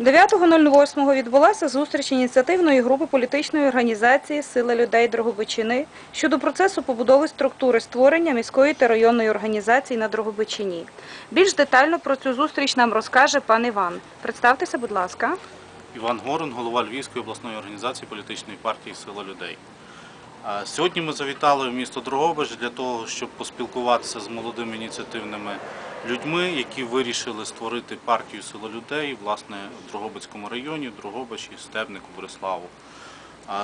9.08 відбулася зустріч ініціативної групи політичної організації Сила людей Дрогобичини щодо процесу побудови структури створення міської та районної організації на Дрогобичині. Більш детально про цю зустріч нам розкаже пан Іван. Представтеся, будь ласка. Іван Горун, голова Львівської обласної організації політичної партії Сила людей. Сьогодні ми завітали в місто Дрогобич для того, щоб поспілкуватися з молодими ініціативними людьми, які вирішили створити партію Сила людей власне в Дрогобицькому районі, в Дрогобичі, Стебнику, Бориславу.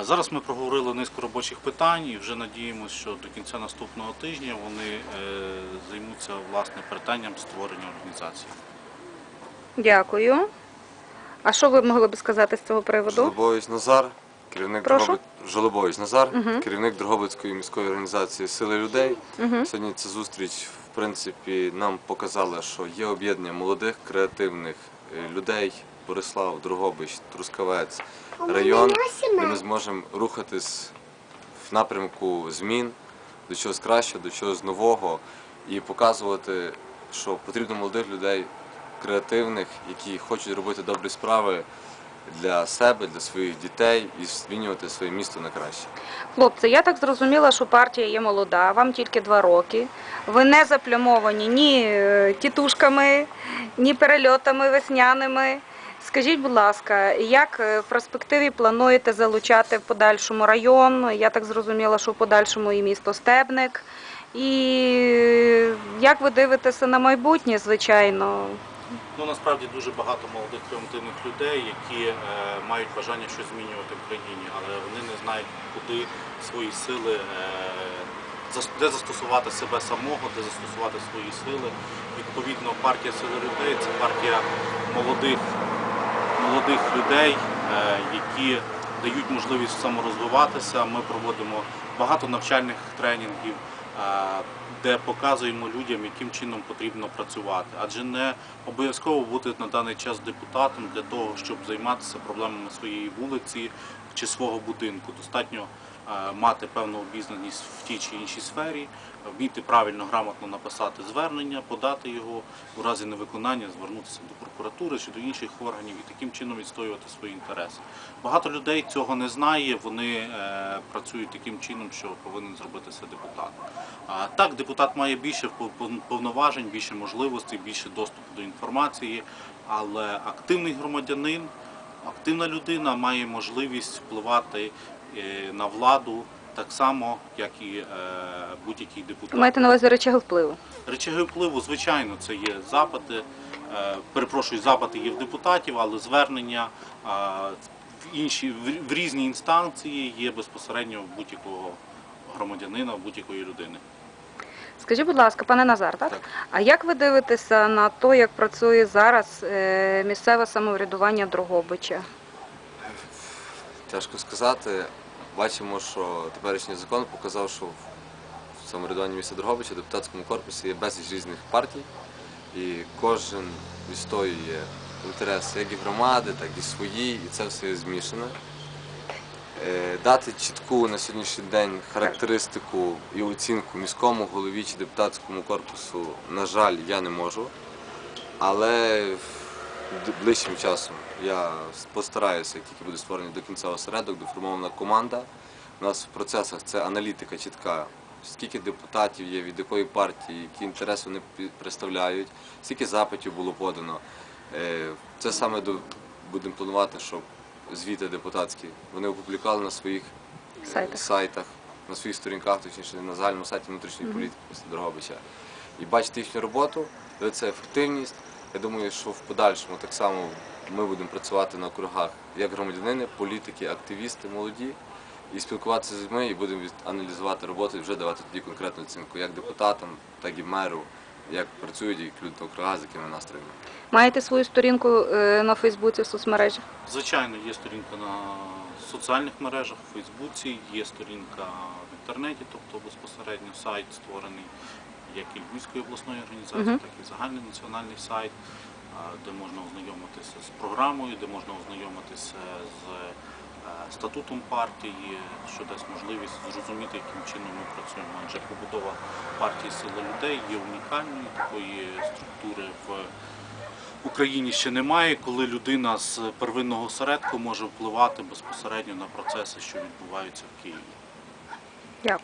Зараз ми проговорили низку робочих питань і вже надіємося, що до кінця наступного тижня вони е, займуться власне питанням створення організації. Дякую. А що ви могли б сказати з цього приводу? Жолобович Назар, керівник? Жолобович Назар, Мгм. керівник Дрогобицької міської організації Сили людей. Мгм. Сьогодні ця зустріч, в принципі, нам показала, що є об'єднання молодих креативних е, людей. Борислав, Дрогобич, Трускавець, район, де ми зможемо рухатись в напрямку змін до чогось кращого, до чогось нового. І показувати, що потрібно молодих людей креативних, які хочуть робити добрі справи для себе, для своїх дітей і змінювати своє місто на краще. Хлопці, я так зрозуміла, що партія є молода, вам тільки два роки. Ви не заплямовані ні е, тітушками, ні перельотами весняними. Скажіть, будь ласка, як е, в перспективі плануєте залучати в подальшому район? Я так зрозуміла, що в подальшому і місто Стебник. І е, як ви дивитеся на майбутнє, звичайно? Ну насправді дуже багато молодих креативних людей, які е, мають бажання щось змінювати в країні, але вони не знають, куди свої сили, е, де застосувати себе самого, де застосувати свої сили. Відповідно, партія Сили людей це партія молодих, молодих людей, е, які дають можливість саморозвиватися. Ми проводимо багато навчальних тренінгів. Де показуємо людям, яким чином потрібно працювати. Адже не обов'язково бути на даний час депутатом для того, щоб займатися проблемами своєї вулиці чи свого будинку. Достатньо мати певну обізнаність в тій чи іншій сфері, вміти правильно, грамотно написати звернення, подати його у разі невиконання, звернутися до прокуратури чи до інших органів і таким чином відстоювати свої інтереси. Багато людей цього не знає. Вони е, працюють таким чином, що повинен зробити це депутат. Так, депутат має більше пов- пов- повноважень, більше можливостей, більше доступу до інформації, але активний громадянин, активна людина має можливість впливати е, на владу так само, як і е, будь-який депутат. Маєте на увазі речаги впливу? Речаги впливу, звичайно, це є запити. е, Перепрошую, запити є в депутатів, але звернення е, в інші в- різні інстанції є безпосередньо в будь-якого громадянина, в будь-якої людини. Скажіть, будь ласка, пане Назар, так? Так. А як ви дивитеся на те, як працює зараз е, місцеве самоврядування Дрогобича? Тяжко сказати. Бачимо, що теперішній закон показав, що в самоврядуванні міста Дрогобича, депутатському корпусі є безліч різних партій, і кожен відстоює інтереси як і громади, так і свої, і це все є змішане. Е, Дати чітку на сьогоднішній день характеристику і оцінку міському голові чи депутатському корпусу, на жаль, я не можу. Але ближчим часом я постараюся, як тільки буде створений до кінця осередок, доформована команда. У нас в процесах це аналітика чітка. Скільки депутатів є, від якої партії, які інтереси вони представляють, скільки запитів було подано. Е, Це саме будемо планувати, щоб звіти депутатські вони опублікували на своїх е, Сайтах. сайтах, на своїх сторінках, точніше на загальному сайті внутрішньої політики міста Дрогобича. І бачити їхню роботу, дивитися ефективність. Я думаю, що в подальшому так само ми будемо працювати на округах як громадянини, політики, активісти, молоді, і спілкуватися з людьми, і будемо аналізувати роботу і вже давати тоді конкретну оцінку як депутатам, так і меру, як працюють, як люди на округах, з якими настроями. Маєте свою сторінку е, на Фейсбуці в соцмережах? Звичайно, є сторінка на соціальних мережах, в Фейсбуці, є сторінка в інтернеті, тобто безпосередньо сайт створений як і Львівської обласної організації, так і загальний національний сайт, де можна ознайомитися з програмою, де можна ознайомитися з е, статутом партії, що дасть можливість зрозуміти, яким чином ми працюємо. Адже побудова партії Сила людей є унікальною такої структури в Україні ще немає, коли людина з первинного осередку може впливати безпосередньо на процеси, що відбуваються в Києві. Дякую.